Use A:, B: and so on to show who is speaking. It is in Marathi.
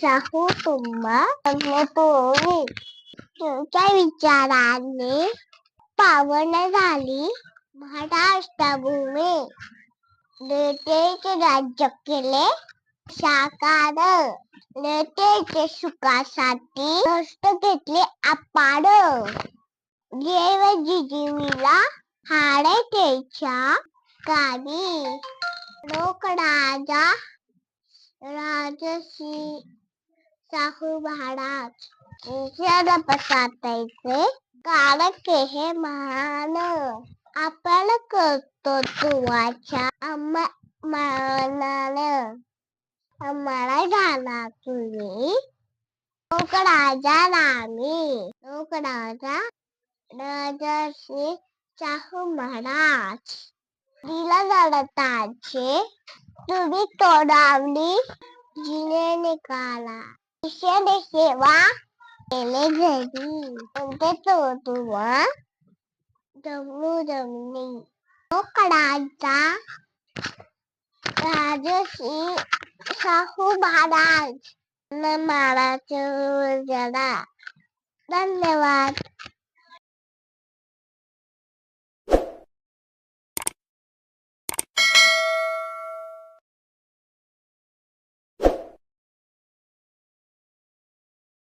A: शाहू तुम्हा तुमच्या विचाराने पावन झाली महाराष्ट्रभूमी नेतेचे राज्य केले साकार नेतेचे सुखासाठी कष्ट घेतले अपाड देव जिजिवीला हाडे त्याच्या गावी राजा राजसी शाहू महाराज ईश्वर पसातायचे कारक हे महान. आपण करतो तुवाच्या मानानं. आम्हाला झाला तुम्ही. लोक राजा रामी लोक राजा राजा राजश्री शाहू महाराज. दिला जडताचे. तुम्ही तोडावली. जिने निकाला. ईश्वर सेवा केले घरी कोणते जमू राजश्री शाहू महाराज महाराज धन्यवाद